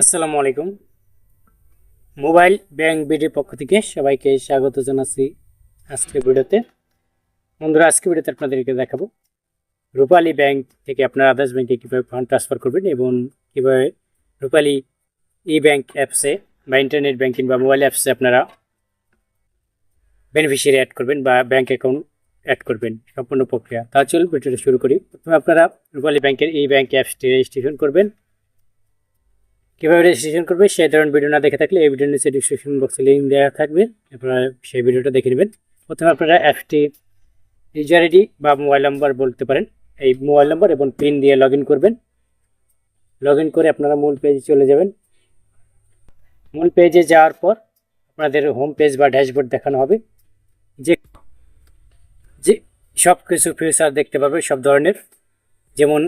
আসসালামু আলাইকুম। Mobile bank বিডির পক্ষ থেকে সবাইকে স্বাগত জানাচ্ছি আজকের ভিডিওতে। বন্ধুরা আজকে ভিডিওতে আপনাদেরকে দেখাবো রূপালী ব্যাংক থেকে আপনার আদার্স ব্যাংকে কীভাবে ফান্ড ট্রান্সফার করবেন এবং কীভাবে রূপালী ই ব্যাংক অ্যাপসে বা ইন্টারনেট ব্যাংকিং বা মোবাইল অ্যাপসে আপনারা বেনিফিশিয়ারি অ্যাড করবেন বা ব্যাংক অ্যাকাউন্ট অ্যাড করবেন, সম্পূর্ণ প্রক্রিয়া। তা চলুন ভিডিওটা শুরু করি। প্রথমে আপনারা রূপালী ব্যাংকের এই ব্যাংক অ্যাপসটি রেজিস্ট্রেশন করবেন। কীভাবে রেজিস্ট্রেশন করবে সেই ধরনের ভিডিও না দেখে থাকলে এই ভিডিওর নিচে ডিসক্রিপশন বক্সে লিঙ্ক দেওয়া থাকবে। আপনারা সেই ভিডিওটা দেখে নেবেন। প্রথমে আপনারা অ্যাপসটি ইউজার আইডি বা মোবাইল নাম্বার বলতে পারেন। এই মোবাইল নাম্বার এবং পিন দিয়ে লগ করবেন। লগ করে আপনারা মূল পেজে চলে যাবেন। মূল পেজে যাওয়ার পর আপনাদের হোম পেজ বা ড্যাশবোর্ড দেখানো হবে। যে যে সব কিছু ফিউচার দেখতে পাবে সব ধরনের। যেমন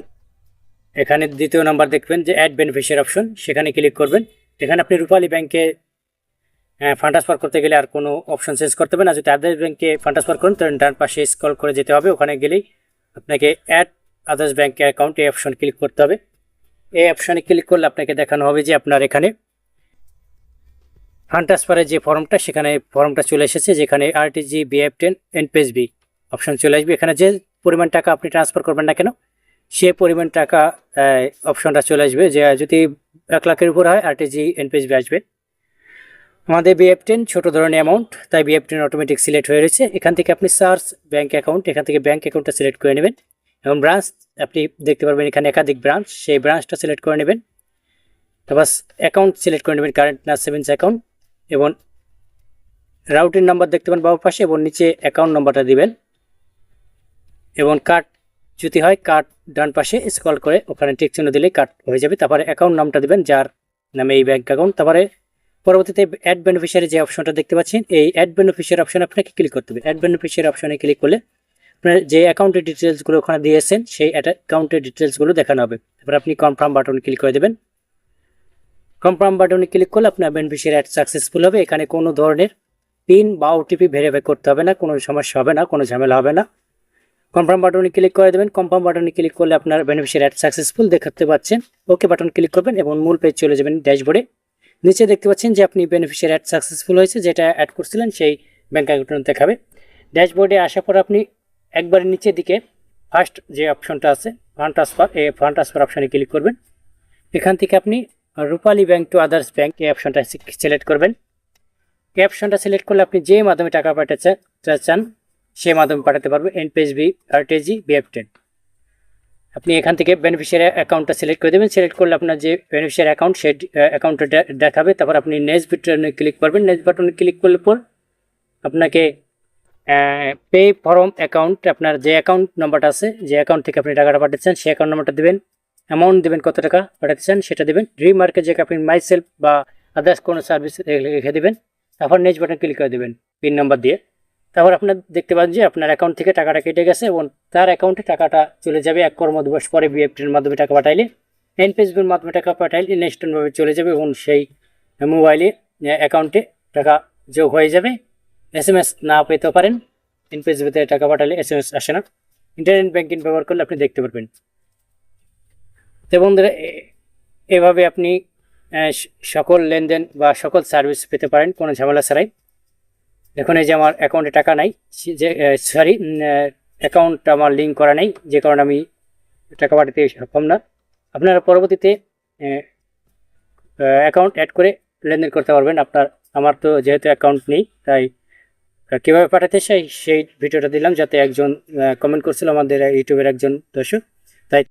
এখানে দ্বিতীয় নাম্বার দেখবেন যে অ্যাড বেনিফিশিয়ার অপশন সেখানে ক্লিক করবেন। এখানে আপনি রূপালী ব্যাংকে ফান্ড ট্রান্সফার করতে গেলে আর কোনো অপশন চেঞ্জ করতে হবে না। যদি আদার্স ব্যাংকে ফান্ড ট্রান্সফার করেন, তাহলে ডান পাশে স্ক্রল করে যেতে হবে। ওখানে গেলেই আপনাকে অ্যাড আদার্স ব্যাংক অ্যাকাউন্ট এই অপশন ক্লিক করতে হবে। এই অপশনে ক্লিক করলে আপনাকে দেখানো হবে যে আপনার এখানে ফান্ড ট্রান্সফারের যে ফর্মটা, সেখানে ফর্মটা চলে এসেছে, যেখানে RTG BF ten NPSB option চলে আসবে। এখানে যে পরিমাণ টাকা আপনি ট্রান্সফার করবেন না কেন সে পরিমাণ টাকা অপশনটা চলে আসবে যে, যদি এক লাখের উপর হয় আরটিজি এনপিএসবি আসবে। আমাদের বিএফ টেন ছোটো ধরনের অ্যামাউন্ট তাই বিএফ টেন অটোমেটিক সিলেক্ট হয়ে রয়েছে। এখান থেকে আপনি সার্চ ব্যাঙ্ক অ্যাকাউন্ট এখান থেকে ব্যাঙ্ক অ্যাকাউন্টটা সিলেক্ট করে নেবেন। এবং ব্রাঞ্চ আপনি দেখতে পারবেন এখানে একাধিক ব্রাঞ্চ সেই ব্রাঞ্চটা সিলেক্ট করে নেবেন। তারপর অ্যাকাউন্ট সিলেক্ট করে নেবেন কারেন্ট না সেভিংস অ্যাকাউন্ট এবং রাউটিং নাম্বার দেখতে পাবেন বাবু পাশে এবং নিচে অ্যাকাউন্ট নাম্বারটা দিবেন। এবং কার্ড যদি হয়, কার্ড ডান পাশে স্কল করে ওখানে টিক চিহ্ন দিলেই কার্ড হয়ে যাবে। তারপরে অ্যাকাউন্ট নামটা দেবেন, যার নামে এই ব্যাঙ্ক অ্যাকাউন্ট তারপরে পরবর্তীতে অ্যাড বেনিফিশিয়ারি যে অপশনটা দেখতে পাচ্ছেন, এই অ্যাড বেনিফিশিয়ারি অপশনে আপনাকে ক্লিক করতে হবে। অ্যাড বেনিফিশিয়ারি অপশনে ক্লিক করলে আপনার যে অ্যাকাউন্টের ডিটেলসগুলো ওখানে দিয়েছেন সেই অ্যাকাউন্টের ডিটেলসগুলো দেখানো হবে। তারপর আপনি কনফার্ম বাটনে ক্লিক করে দেবেন। কনফার্ম বাটনে ক্লিক করলে আপনার বেনিফিশিয়ারি অ্যাড সাকসেসফুল হবে। এখানে কোনো ধরনের পিন বা ওটিপি ভেরিফাই করতে হবে না, কোনো সমস্যা হবে না, কোনো ঝামেলা হবে না। কনফার্ম বাটনে ক্লিক করে দেবেন। কনফার্ম বাটনে ক্লিক করলে আপনার বেনিফিশিয়ারি অ্যাড সাকসেসফুল দেখাতে পাচ্ছেন। ওকে বাটন ক্লিক করবেন এবং মূল পেজ চলে যাবেন ড্যাশবোর্ডে নিচে দেখতে পাচ্ছেন যে আপনি বেনিফিশিয়ারি অ্যাড সাকসেসফুল হয়েছে, যেটা অ্যাড করছিলেন, সেই ব্যাঙ্ক অ্যাকাউন্ট দেখাবে। ড্যাশবোর্ডে আসার পর আপনি একবার নিচের দিকে ফার্স্ট যে অপশনটা আছে ফান্ড ট্রান্সফার এই ফান্ড ট্রান্সফার অপশনে ক্লিক করবেন। এখান থেকে আপনি Rupali bank to others bank এই অপশনটা সিলেক্ট করবেন। এই অপশনটা সিলেক্ট করলে আপনি যে মাধ্যমে টাকা পাঠাতে চান সেই মাধ্যমে পাঠাতে পারবে এনপিএসবি আরটিজি বিএফ টেন আপনি এখান থেকে বেনিফিশিয়ারি অ্যাকাউন্টটা সিলেক্ট করে দেবেন। সিলেক্ট করলে আপনার যে বেনিফিশিয়ারি অ্যাকাউন্ট সেই অ্যাকাউন্টটা দেখাবে। তারপর আপনি নেক্সট বাটনে ক্লিক করবেন। নেক্সট বাটনে ক্লিক করলে পর আপনাকে পে ফরম অ্যাকাউন্ট আপনার যে অ্যাকাউন্ট নাম্বারটা আছে, যে অ্যাকাউন্ট থেকে আপনি টাকাটা পাঠাচ্ছেন, সেই অ্যাকাউন্ট নাম্বারটা দেবেন। অ্যামাউন্ট দেবেন কত টাকা পাঠাতে চান, সেটা দেবেন। রিমার্কে যে আপনি মাই সেলফ বা আদার্স কোনো সার্ভিস লিখে দেবেন। তারপর নেক্সট বাটন ক্লিক করে দেবেন। পিন নাম্বার দিয়ে। তারপর আপনার দেখতে পাচ্ছেন যে আপনার অ্যাকাউন্ট থেকে টাকাটা কেটে গেছে এবং তার অ্যাকাউন্টে টাকাটা চলে যাবে এক কর্ম দিবস পরে বিএফটির মাধ্যমে টাকা পাঠাইলে। এনপিএসবির মাধ্যমে টাকা পাঠাইলে ইনস্ট্যান্টভাবে চলে যাবে এবং সেই মোবাইলে অ্যাকাউন্টে টাকা যোগ হয়ে যাবে। এস এম এস না পেতে পারেন এনপিএসবিতে টাকা পাঠালে এস এম এস আসে না। ইন্টারনেট ব্যাঙ্কিং ব্যবহার করলে আপনি দেখতে পারবেন। তো বন্ধুরা এভাবে আপনি সকল লেনদেন বা সকল সার্ভিস পেতে পারেন, কোনো ঝামেলা ছাড়াই। দেখুন এই যে আমার অ্যাকাউন্টে টাকা নাই যে সরি অ্যাকাউন্ট আমার লিঙ্ক করা নেই, যে কারণে আমি টাকা পাঠাতে সক্ষম না। আপনারা পরবর্তীতে অ্যাকাউন্ট অ্যাড করে লেনদেন করতে পারবেন। আপনার, আমার তো যেহেতু অ্যাকাউন্ট নেই, তাই কীভাবে পাঠাতে চাই সেই ভিডিওটা দিলাম, যাতে একজন কমেন্ট করছিল আমাদের ইউটিউবের একজন দর্শক।